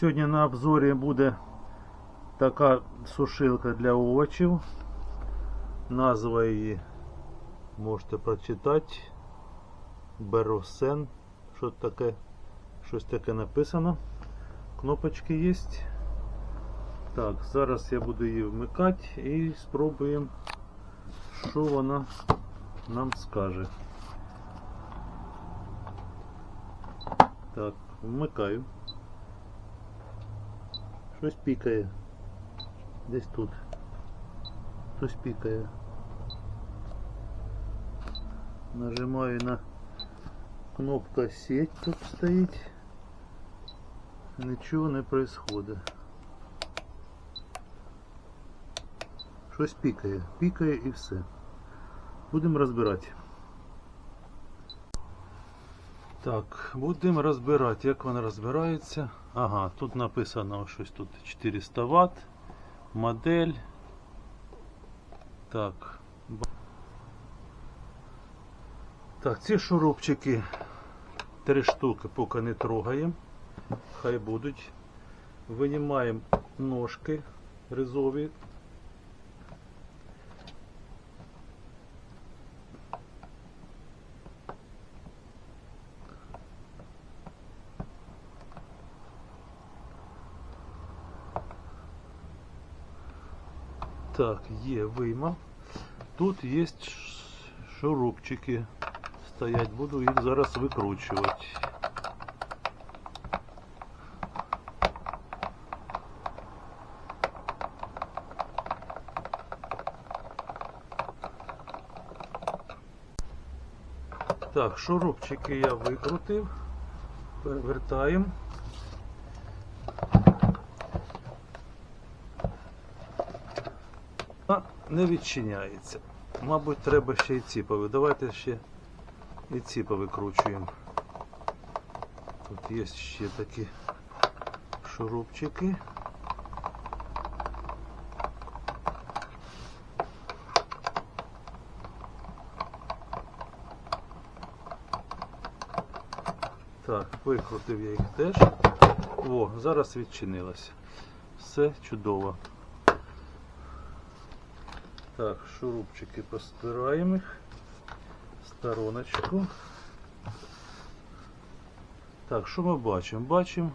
Сьогодні на обзорі буде така сушилка для овочів. Назва її можете прочитати. Беросен. Що таке? Щось таке написано. Кнопочки є. Так, зараз я буду її вмикати і спробуємо, що вона нам скаже. Так, вмикаю. Щось пікає. Десь тут. Щось пікає. Нажимаю на кнопка сеть тут стоїть. Нічого не происходит. Щось пікає. Пікає і все. Будемо розбирати. Так, будемо розбирати, як вона розбирається. Ага, тут написано щось тут 400 Вт. Модель. Так. Так, ці шурупчики три штуки поки не трогаємо. Хай будуть. Винімаємо ножки ризові. Так, є вийма. Тут є шурупчики стоять. Буду їх зараз викручувати. Так, шурупчики я викрутив. Перевертаємо. А, не відчиняється. Мабуть, треба ще і ці пови. Давайте ще і ці повикручуємо. Тут є ще такі шурупчики. Так, викрутив я їх теж. О, зараз відчинилося. Все чудово. Так, шурупчики постираємо їх. Стороночку. Так, що ми бачимо? Бачимо,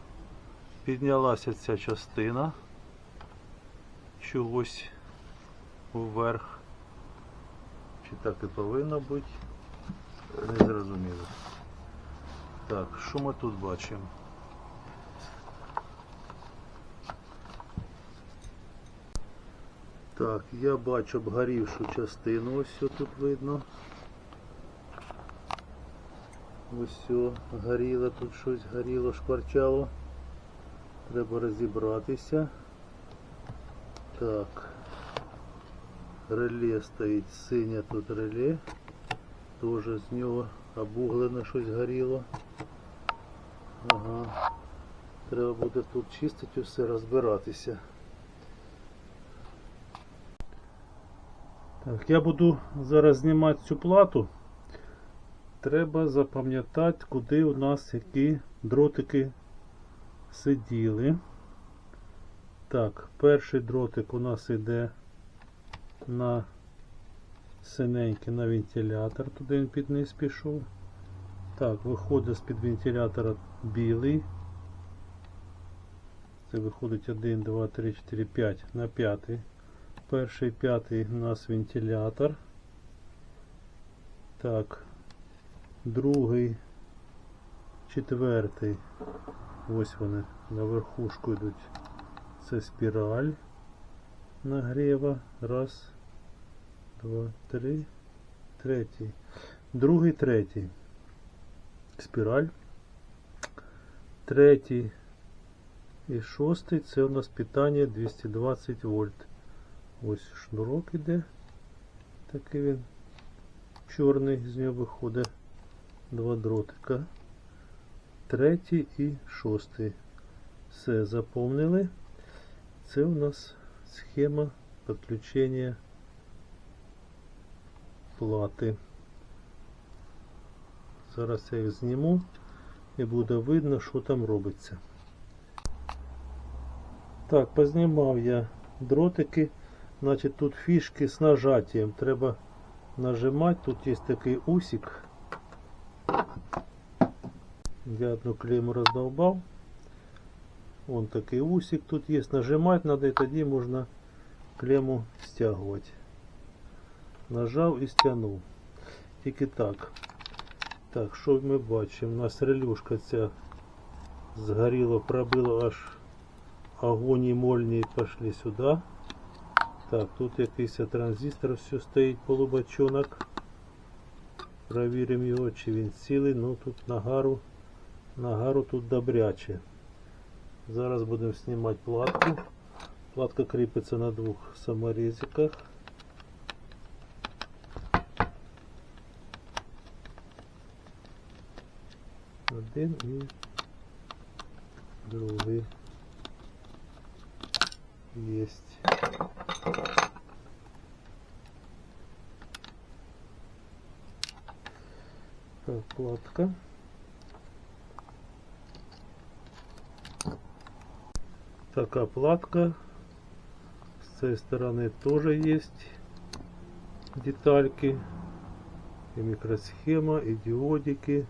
піднялася ця частина чогось вверх. Чи так і повинно бути? Не зрозуміло. Так, що ми тут бачимо? Так, я бачу обгорівшу частину, ось тут видно. Ось горіло, тут щось горіло, шкварчало. Треба розібратися. Так. Реле стоїть, синє тут реле. Тоже з нього обуглене щось горіло. Ага. Треба буде тут чистити все, розбиратися. Так, я буду зараз знімати цю плату. Треба запам'ятати, куди у нас які дротики сиділи. Так, перший дротик у нас йде на синенький на вентилятор, туди він під низ пішов. Так, виходить з-під вентилятора білий. Це виходить 1, 2, 3, 4, 5 на п'ятий. Перший п'ятий у нас вентилятор. Так. Другий, четвертий. Ось вони на верхушку йдуть. Це спіраль нагріва. Раз, два, три. Третій. Другий, третій. Спіраль. Третій і шостий це у нас питання 220 вольт. Ось шнурок іде. Такий він чорний, з нього виходить два дротика. Третій і шостий. Все заповнили. Це у нас схема підключення плати. Зараз я їх зніму і буде видно, що там робиться. Так, познімав я дротики. Значить тут фішки з нажаттям. Треба нажимати. Тут є такий усик. Я одну клейму роздолбав. Вон такий усик тут є. Нажимати треба і тоді можна клему стягувати. Нажав і стягнув. Тільки так. Так, що ми бачимо? У нас релюшка ця згоріла, пробило аж огонь і мольні пішли сюди. Так, тут якийсь транзистор все стоїть полубачонок. Провіримо його, чи він цілий. Ну тут нагару, нагару тут добряче. Зараз будемо знімати платку. Платка кріпиться на двох саморезиках. Один і другий. Есть. Так, платка. Такая платка. С этой стороны тоже есть детальки. И микросхема, и диодики.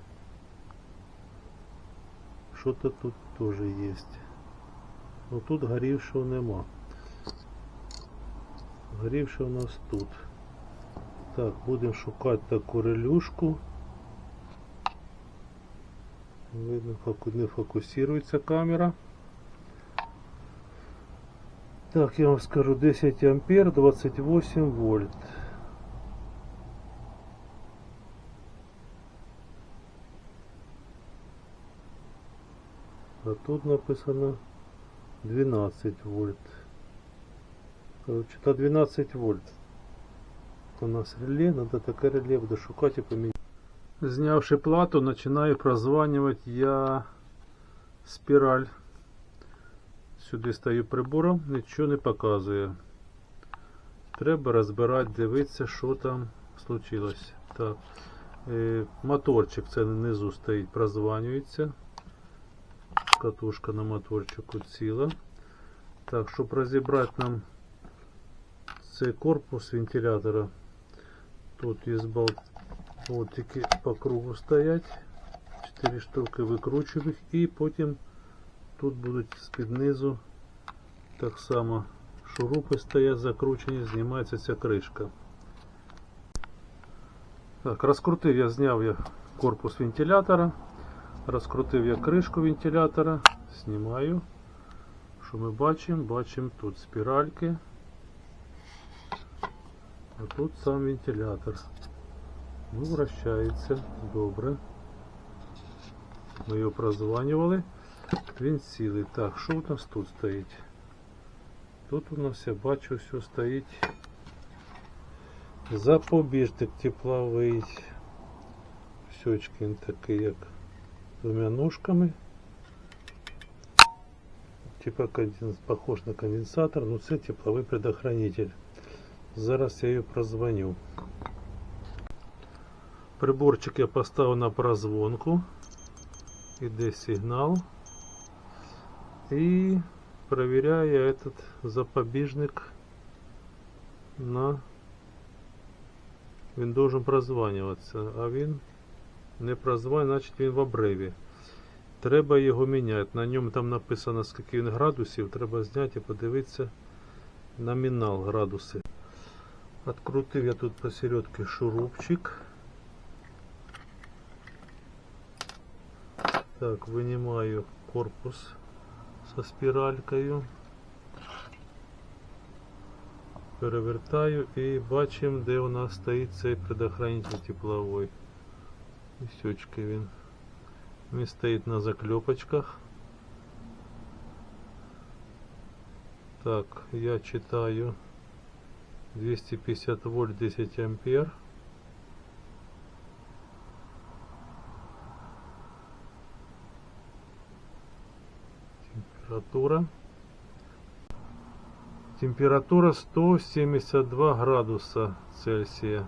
Что-то тут тоже есть. Ну тут горівшого нема. Горівше у нас тут. Так, будемо шукати таку релюшку. Видно, фоку- не фокусується камера. Так, я вам скажу 10 ампер, 28 вольт. А тут написано 12 вольт. Короче, та 12 вольт. У нас реле, надо таке реле буде шукати і поміняти. Знявши плату, починаю прозванювати я спіраль. Сюди стою прибором, нічого не показує. Треба розбирати, дивитися, що там случилось. Так. Е, моторчик це внизу стоїть, прозванюється. Катушка на моторчику ціла. Так, щоб розібрати нам цей корпус вентилятора, тут є болтики по кругу стоять. 4 штуки викручуємо їх і потім тут будуть з-під так само шурупи стоять закручені, знімається ця кришка. Так, розкрутив я, зняв я корпус вентилятора. Розкрутив я кришку вентилятора, знімаю. Що ми бачимо? Бачимо тут спіральки. А тут сам вентилятор. Ну, вращається. Добре. Ми його прозванювали. Він цілий. Так, що у нас тут стоїть? Тут у нас я бачу, все стоїть. Запобіжник тепловий. Щочки він такий, як двумя ножками. Типа конденс... похож на конденсатор, но це тепловий предохранитель. Зараз я її прозвоню. Приборчик я поставив на прозвонку. Іде сигнал. І проверяю я этот запобіжник на він должен прозванюватися, а він не прозванює, значить він в обриві. Треба його міняти. На ньому там написано скільки він градусів, треба зняти і подивитися номінал градуси. Открутив я тут посередке шурупчик. Так, вынимаю корпус со спіралькою. Перевертаю і бачимо, де у нас стоїть цей предохранитель тепловой. Місючки він. Він стоїть на заклепочках. Так, я читаю 250 вольт 10 ампер. Температура. Температура 172 градуса Цельсия.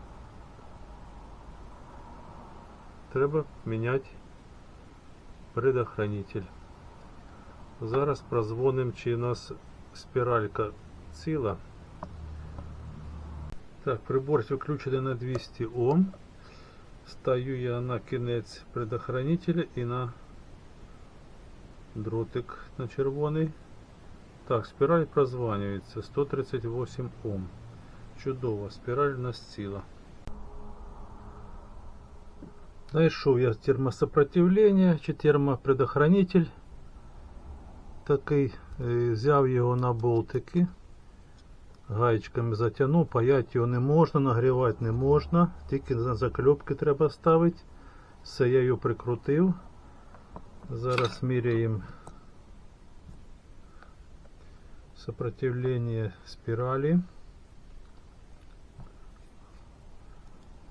Треба міняти предохранитель. Зараз прозвоним, чи у нас спіралька ціла. Так, прибор виключений на 200 Ом. Стаю я на кінець предохранителя і на дротик на червоний. Так, спіраль прозванюється 138 Ом. Чудово, спіраль у нас ціла. Знайшов я термосопротивлення чи термопредохранитель. Такий, е, взяв його на болтики. Гаєчками затягнув, паяти його не можна, нагрівати не можна, тільки на закльопки треба ставити. Все, я його прикрутив. Зараз міряємо сопротивление спіралі.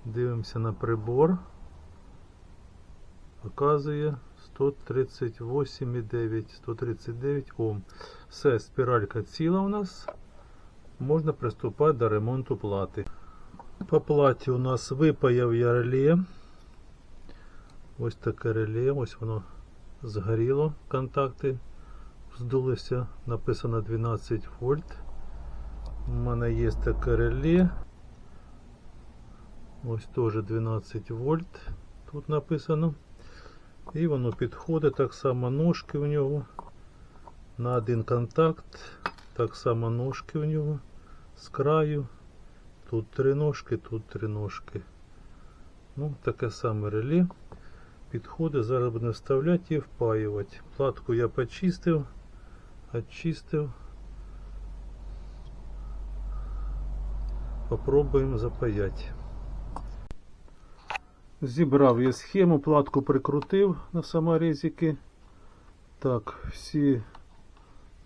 Дивимося на прибор. Показує 138,9, 139 Ом. Все, спіралька ціла у нас. Можна приступати до ремонту плати. По платі у нас випаяв я реле. Ось таке реле, ось воно згоріло, контакти здулися, написано 12 вольт. У мене є таке реле. Ось теж 12 вольт. Тут написано. І воно підходить, так само ножки у нього. На один контакт. Так само ножки у нього з краю. Тут три ножки, тут три ножки. Ну, таке саме реле. Підходить, зараз будемо вставляти і впаювати. Платку я почистив, очистив. Попробуємо запаяти. Зібрав я схему, платку прикрутив на саморезики. Так, всі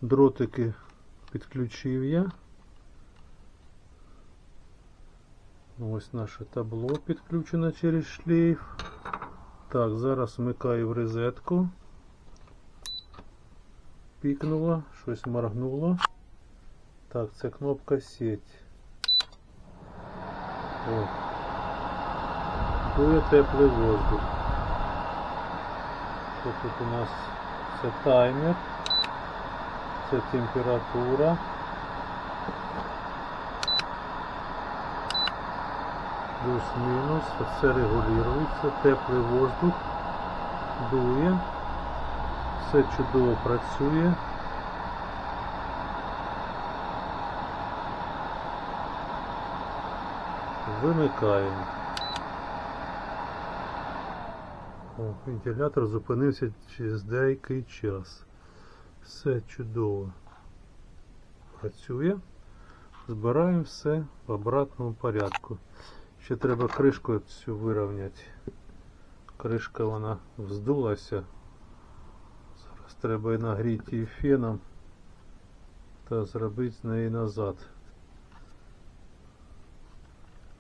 дротики підключив я. Ось наше табло підключено через шлейф. Так, зараз вмикаю в розетку. Пікнуло, щось моргнуло. Так, це кнопка сеть. О. Дує теплий воздух. Тут у нас? Це таймер. Це температура. Плюс-мінус. Все регулюється. Теплий воздух. Дує. Все чудово працює. Вимикаємо. О, вентилятор зупинився через деякий час. Все чудово. Працює. Збираємо все в обратному порядку. Ще треба кришку цю вирівняти. Кришка вона вздулася. Зараз треба і нагріти її феном та зробити з неї назад.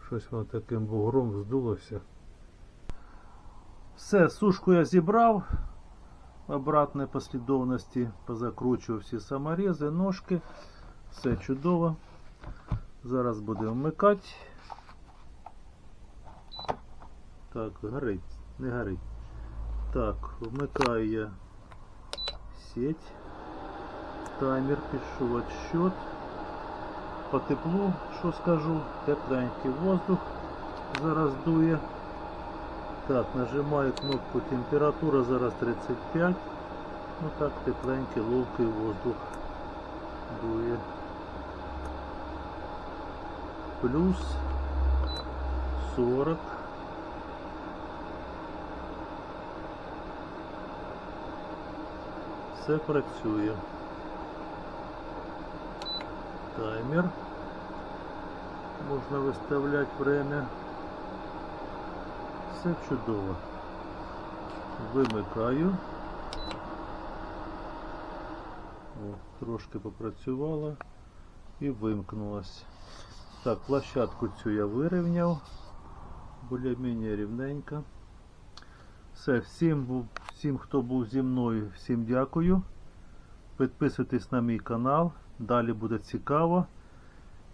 Щось воно таким бугром вздулося. Все, сушку я зібрав в обратній послідовності, позакручував всі саморези, ножки. Все чудово. Зараз будемо вмикати. Так, горить, не горить. Так, вмикаю я сеть. Таймер пишу отсчет. По теплу, що скажу, тепленький воздух зараз дує. Так, нажимаю кнопку температура, зараз 35. Ну так, тепленький, ловкий воздух дує. Плюс 40. Все працює. Таймер. Можна виставляти время. Все чудово. Вимикаю. О, трошки попрацювала і вимкнулась. Так, площадку цю я вирівняв. Більш-менш рівненько. Все, всім, всім, хто був зі мною, всім дякую. Підписуйтесь на мій канал, далі буде цікаво.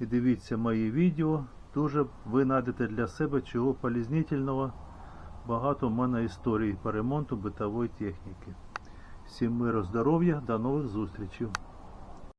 І дивіться мої відео. Дуже ви знайдете для себе чого полізнительного. Багато в мене історій по ремонту битової техніки. Всім миру, здоров'я, до нових зустрічей.